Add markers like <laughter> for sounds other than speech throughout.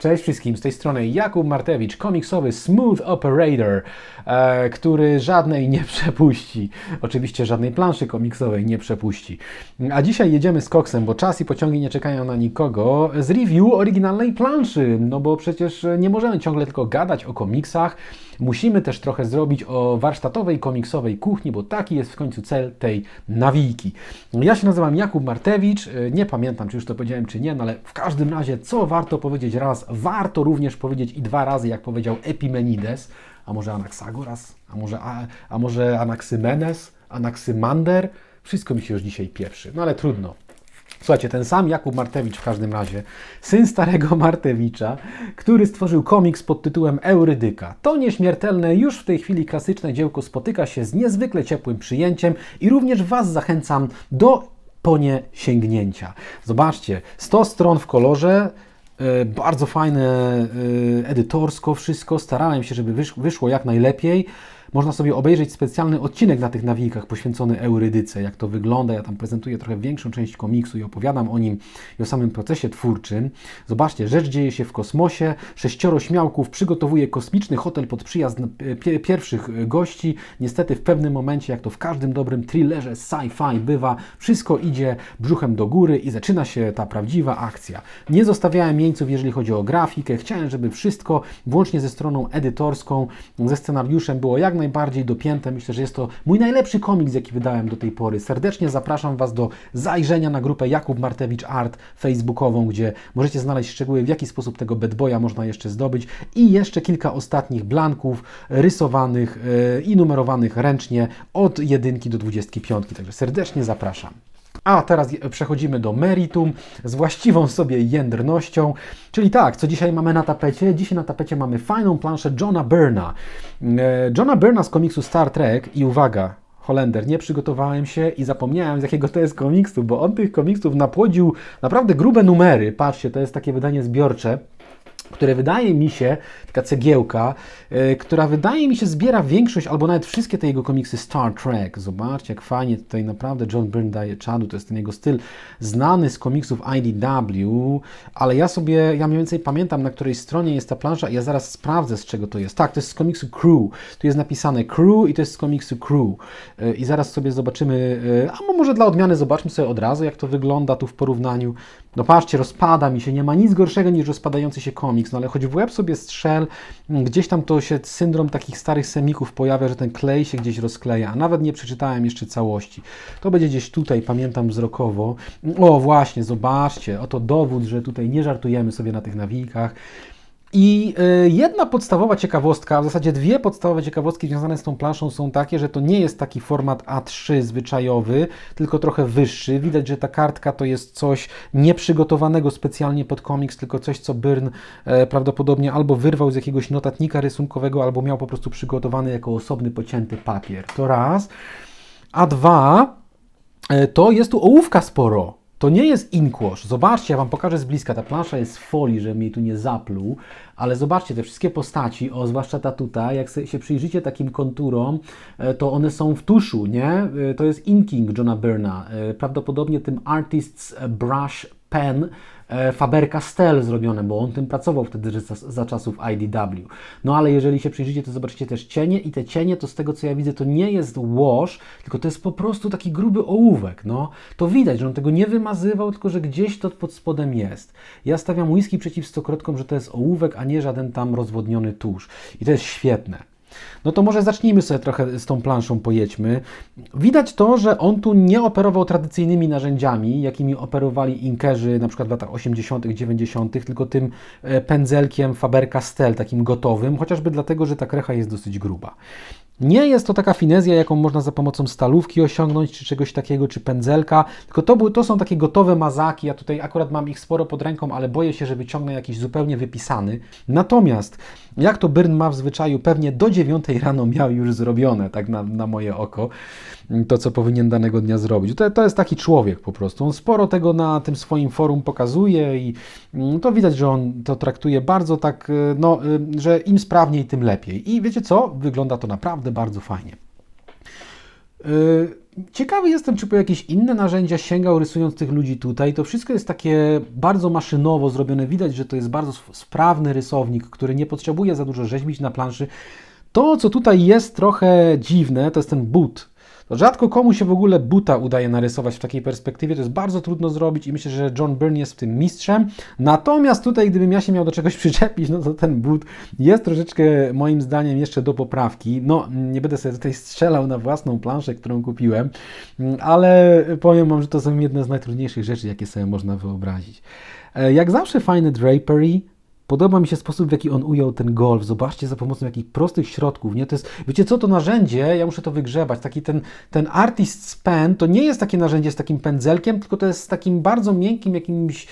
Cześć wszystkim, z tej strony Jakub Martewicz, komiksowy Smooth Operator, e, który żadnej nie przepuści. Oczywiście żadnej planszy komiksowej nie przepuści. A dzisiaj jedziemy z koksem, bo czas i pociągi nie czekają na nikogo, z review oryginalnej planszy. No bo przecież nie możemy ciągle tylko gadać o komiksach, musimy też trochę zrobić o warsztatowej komiksowej kuchni, bo taki jest w końcu cel tej nawijki. Ja się nazywam Jakub Martewicz, e, nie pamiętam czy już to powiedziałem czy nie, no ale w każdym razie co warto powiedzieć raz, warto również powiedzieć i dwa razy, jak powiedział Epimenides, a może Anaxagoras, a może, a, a może Anaxymenes, Anaxymander, wszystko mi się już dzisiaj pieprzy, no ale trudno. Słuchajcie, ten sam Jakub Martewicz w każdym razie, syn starego <laughs> Martewicza, który stworzył komiks pod tytułem Eurydyka. To nieśmiertelne, już w tej chwili klasyczne dziełko spotyka się z niezwykle ciepłym przyjęciem i również Was zachęcam do po nie sięgnięcia. Zobaczcie, 100 stron w kolorze, bardzo fajne e, edytorsko wszystko, starałem się, żeby wysz- wyszło jak najlepiej. Można sobie obejrzeć specjalny odcinek na tych nawijkach poświęcony Eurydyce, jak to wygląda. Ja tam prezentuję trochę większą część komiksu i opowiadam o nim i o samym procesie twórczym. Zobaczcie, rzecz dzieje się w kosmosie. Sześcioro śmiałków przygotowuje kosmiczny hotel pod przyjazd e, pie- pierwszych gości. Niestety w pewnym momencie, jak to w każdym dobrym thrillerze sci-fi bywa, wszystko idzie brzuchem do góry i zaczyna się ta prawdziwa akcja. Nie zostawiałem jeńców, jeżeli chodzi o grafikę. Chciałem, żeby wszystko, włącznie ze stroną edytorską, ze scenariuszem, było jak najbardziej dopięte. Myślę, że jest to mój najlepszy komiks, jaki wydałem do tej pory. Serdecznie zapraszam Was do zajrzenia na grupę Jakub Martewicz Art facebookową, gdzie możecie znaleźć szczegóły, w jaki sposób tego bad boya można jeszcze zdobyć i jeszcze kilka ostatnich blanków rysowanych e, i numerowanych ręcznie od jedynki do 25. Także serdecznie zapraszam. A teraz przechodzimy do meritum z właściwą sobie jędrnością. Czyli tak, co dzisiaj mamy na tapecie? Dzisiaj na tapecie mamy fajną planszę Johna Byrna. E, Johna Byrna z komiksu Star Trek i uwaga, Holender, nie przygotowałem się i zapomniałem z jakiego to jest komiksu, bo on tych komiksów napłodził naprawdę grube numery. Patrzcie, to jest takie wydanie zbiorcze które wydaje mi się, taka cegiełka, e, która wydaje mi się zbiera większość albo nawet wszystkie te jego komiksy Star Trek. Zobaczcie, jak fajnie tutaj naprawdę John Byrne daje czadu, to jest ten jego styl znany z komiksów IDW, ale ja sobie, ja mniej więcej pamiętam, na której stronie jest ta plansza i ja zaraz sprawdzę, z czego to jest. Tak, to jest z komiksu Crew. Tu jest napisane Crew i to jest z komiksu Crew. E, I zaraz sobie zobaczymy, e, a może dla odmiany zobaczmy sobie od razu, jak to wygląda tu w porównaniu. No patrzcie, rozpada mi się, nie ma nic gorszego niż rozpadający się komiks, no ale choć w łeb sobie strzel, mm, gdzieś tam to się syndrom takich starych semików pojawia, że ten klej się gdzieś rozkleja, a nawet nie przeczytałem jeszcze całości. To będzie gdzieś tutaj, pamiętam wzrokowo. O właśnie, zobaczcie, oto dowód, że tutaj nie żartujemy sobie na tych nawijkach. I y, jedna podstawowa ciekawostka, a w zasadzie dwie podstawowe ciekawostki związane z tą planszą są takie, że to nie jest taki format A3 zwyczajowy, tylko trochę wyższy. Widać, że ta kartka to jest coś nieprzygotowanego specjalnie pod komiks, tylko coś, co Byrne e, prawdopodobnie albo wyrwał z jakiegoś notatnika rysunkowego, albo miał po prostu przygotowany jako osobny pocięty papier. To raz. A dwa, E, to jest tu ołówka sporo. To nie jest inkłosz. Zobaczcie, ja Wam pokażę z bliska. Ta plansza jest z folii, żeby mnie tu nie zapluł, ale zobaczcie, te wszystkie postaci, o zwłaszcza ta tutaj, jak się przyjrzycie takim konturom, e, to one są w tuszu, nie? E, To jest inking Johna Byrna. E, Prawdopodobnie tym Artist's Brush Pen Faber-Castell zrobione, bo on tym pracował wtedy za, za czasów IDW. No ale jeżeli się przyjrzycie, to zobaczycie też cienie i te cienie, to z tego co ja widzę, to nie jest wash, tylko to jest po prostu taki gruby ołówek, no. To widać, że on tego nie wymazywał, tylko że gdzieś to pod spodem jest. Ja stawiam whisky przeciw stokrotkom, że to jest ołówek, a nie żaden tam rozwodniony tusz. I to jest świetne. No to może zacznijmy sobie trochę z tą planszą pojedźmy. Widać to, że on tu nie operował tradycyjnymi narzędziami, jakimi operowali inkerzy na przykład w latach 80., 90., tylko tym e, pędzelkiem Faber-Castell, takim gotowym, chociażby dlatego, że ta krecha jest dosyć gruba. Nie jest to taka finezja, jaką można za pomocą stalówki osiągnąć, czy czegoś takiego, czy pędzelka, tylko to, były, to są takie gotowe mazaki. Ja tutaj akurat mam ich sporo pod ręką, ale boję się, że wyciągnę jakiś zupełnie wypisany. Natomiast, jak to Byrne ma w zwyczaju, pewnie do 9 rano miał już zrobione, tak na, na moje oko, to, co powinien danego dnia zrobić. To, to jest taki człowiek po prostu. On sporo tego na tym swoim forum pokazuje i mm, to widać, że on to traktuje bardzo tak, y, no, y, że im sprawniej, tym lepiej. I wiecie co? Wygląda to naprawdę bardzo fajnie. Y, ciekawy jestem, czy po jakieś inne narzędzia sięgał rysując tych ludzi tutaj. To wszystko jest takie bardzo maszynowo zrobione. Widać, że to jest bardzo sprawny rysownik, który nie potrzebuje za dużo rzeźbić na planszy. To, co tutaj jest trochę dziwne, to jest ten but. Rzadko komu się w ogóle buta udaje narysować w takiej perspektywie, to jest bardzo trudno zrobić i myślę, że John Byrne jest w tym mistrzem. Natomiast tutaj, gdybym ja się miał do czegoś <laughs> przyczepić, no to ten but jest troszeczkę moim zdaniem jeszcze do poprawki. No, nie będę sobie tutaj strzelał na własną planszę, którą kupiłem, ale powiem wam, że to są jedne z najtrudniejszych rzeczy, jakie sobie można wyobrazić. E, Jak zawsze fajny drapery, Podoba mi się sposób, w jaki on ujął ten golf. Zobaczcie, za pomocą jakich prostych środków, nie? To jest, wiecie co, to narzędzie, ja muszę to wygrzebać, taki ten, ten artist pen, to nie jest takie narzędzie z takim pędzelkiem, tylko to jest z takim bardzo miękkim jakimś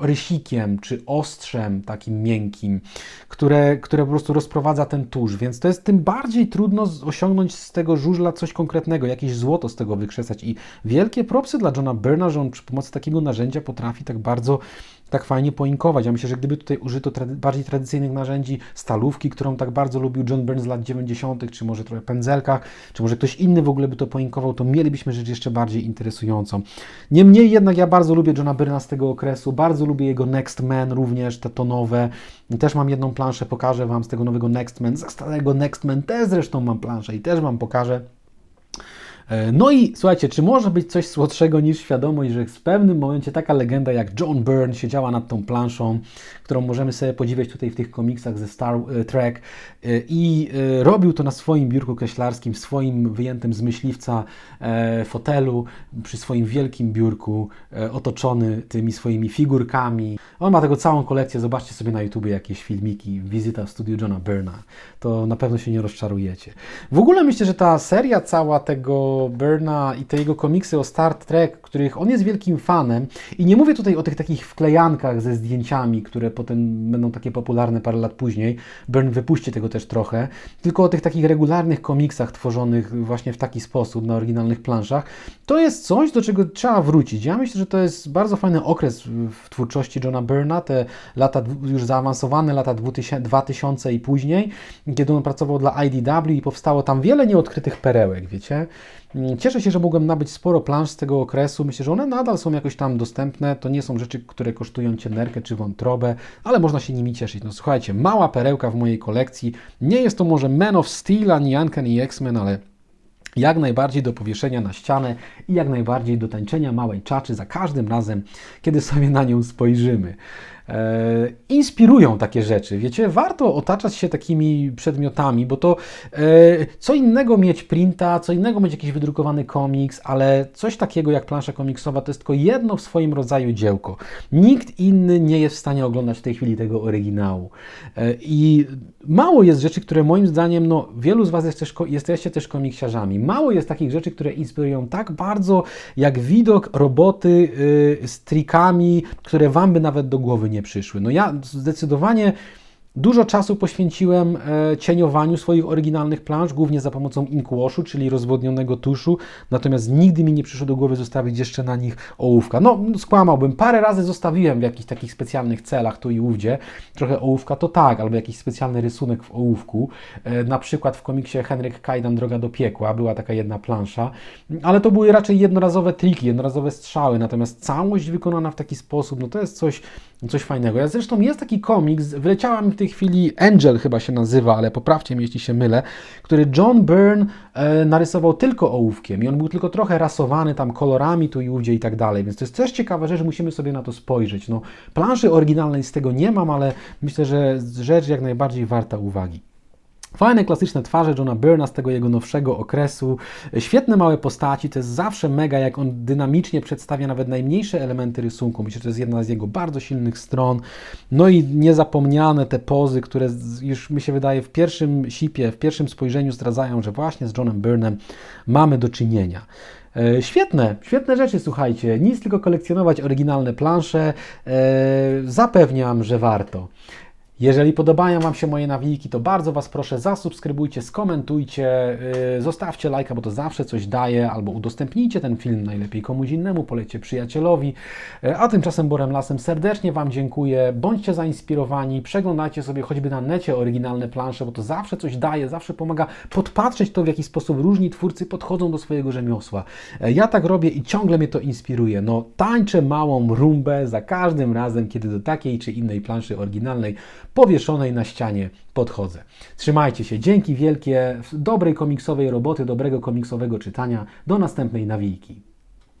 rysikiem czy ostrzem takim miękkim, które, które po prostu rozprowadza ten tusz, więc to jest tym bardziej trudno osiągnąć z tego żużla coś konkretnego, jakieś złoto z tego wykrzesać i wielkie propsy dla Johna Byrna, że on przy pomocy takiego narzędzia potrafi tak bardzo tak fajnie poinkować. Ja myślę, że gdyby tutaj użyto trady- bardziej tradycyjnych narzędzi, stalówki, którą tak bardzo lubił John Byrne z lat 90., czy może trochę pędzelkach, czy może ktoś inny w ogóle by to poinkował, to mielibyśmy rzecz jeszcze bardziej interesującą. Niemniej jednak ja bardzo lubię Johna Byrna z tego okresu, bardzo lubię jego Next Man również, te tonowe. Też mam jedną planszę, pokażę Wam z tego nowego Next Man, ze starego Next Man też zresztą mam planszę i też Wam pokażę. E, No i słuchajcie, czy może być coś słodszego niż świadomość, że w pewnym momencie taka legenda jak John Byrne siedziała nad tą planszą, którą możemy sobie podziwiać tutaj w tych komiksach ze Star e, Trek e, i robił to na swoim biurku kreślarskim, swoim wyjętym z myśliwca fotelu, przy swoim wielkim biurku, otoczony tymi swoimi figurkami. On ma tego całą kolekcję, zobaczcie sobie na YouTube jakieś filmiki, wizyta w studiu Johna Byrna. To na pewno się nie rozczarujecie. W ogóle myślę, że ta seria cała tego Byrna i te jego komiksy o Star Trek, których on jest wielkim fanem i nie mówię tutaj o tych takich wklejankach ze zdjęciami, które potem będą takie popularne parę lat później. Byrne wypuści tego też trochę, tylko o tych takich regularnych komiksach tworzonych właśnie w taki sposób na oryginalnych planszach. To jest coś, do czego trzeba wrócić. Ja myślę, że to jest bardzo fajny okres w- twórczości Johna Byrna, te lata już zaawansowane, lata 2000, 2000 i później, kiedy on pracował dla IDW i powstało tam wiele nieodkrytych perełek, wiecie. Mm, Cieszę się, że mogłem nabyć sporo plansz z tego okresu. Myślę, że one nadal są jakoś tam dostępne. To nie są rzeczy, które kosztują cię nerkę czy wątrobę, ale można się nimi cieszyć. No słuchajcie, mała perełka w mojej kolekcji. Nie jest to może Man of Steel ani Uncanny X-Men, ale jak najbardziej do powieszenia na ścianę i jak najbardziej do tańczenia małej czaczy za każdym razem, kiedy sobie na nią spojrzymy. E, inspirują takie rzeczy, wiecie, warto otaczać się takimi przedmiotami, bo to e, co innego mieć printa, co innego mieć jakiś wydrukowany komiks, ale coś takiego jak plansza komiksowa to jest tylko jedno w swoim rodzaju dziełko. Nikt inny nie jest w stanie oglądać w tej chwili tego oryginału. E, I mało jest rzeczy, które moim zdaniem, no wielu z Was jest też, jesteście też komiksiarzami, mało jest takich rzeczy, które inspirują tak bardzo, jak widok roboty y, z trikami, które Wam by nawet do głowy nie przyszły. No ja zdecydowanie Dużo czasu poświęciłem e, cieniowaniu swoich oryginalnych plansz, głównie za pomocą inkwashu, czyli rozwodnionego tuszu, natomiast nigdy mi nie przyszło do głowy zostawić jeszcze na nich ołówka. No, skłamałbym, parę razy zostawiłem w jakichś takich specjalnych celach tu i ówdzie, trochę ołówka to tak, albo jakiś specjalny rysunek w ołówku, e, na przykład w komiksie Henryk Kajdan Droga do piekła była taka jedna plansza, ale to były raczej jednorazowe triki, jednorazowe strzały, natomiast całość wykonana w taki sposób, no to jest coś, coś fajnego. Ja zresztą jest taki komiks, wyleciała mi w tej chwili Angel chyba się nazywa, ale poprawcie mnie, jeśli się mylę, który John Byrne e, narysował tylko ołówkiem i on był tylko trochę rasowany tam kolorami tu i ówdzie i tak dalej, więc to jest też ciekawa rzecz, musimy sobie na to spojrzeć. No, planszy oryginalnej z tego nie mam, ale myślę, że rzecz jak najbardziej warta uwagi. Fajne, klasyczne twarze Johna Byrna z tego jego nowszego okresu. Świetne małe postaci, to jest zawsze mega, jak on dynamicznie przedstawia nawet najmniejsze elementy rysunku. Myślę, że to jest jedna z jego bardzo silnych stron. No i niezapomniane te pozy, które już mi się wydaje w pierwszym sipie, w pierwszym spojrzeniu zdradzają, że właśnie z Johnem Byrnem mamy do czynienia. E, Świetne, świetne rzeczy, słuchajcie. Nic tylko kolekcjonować oryginalne plansze. E, Zapewniam, że warto. Jeżeli podobają Wam się moje nawijki, to bardzo Was proszę, zasubskrybujcie, skomentujcie, yy, zostawcie lajka, bo to zawsze coś daje, albo udostępnijcie ten film najlepiej komuś innemu, polecie przyjacielowi. Yy, a tymczasem Borem Lasem serdecznie Wam dziękuję, bądźcie zainspirowani, przeglądajcie sobie choćby na necie oryginalne plansze, bo to zawsze coś daje, zawsze pomaga podpatrzeć to, w jaki sposób różni twórcy podchodzą do swojego rzemiosła. Yy, ja tak robię i ciągle mnie to inspiruje. No, tańczę małą rumbę za każdym razem, kiedy do takiej czy innej planszy oryginalnej powieszonej na ścianie podchodzę. Trzymajcie się, dzięki wielkie, dobrej komiksowej roboty, dobrego komiksowego czytania. Do następnej nawijki.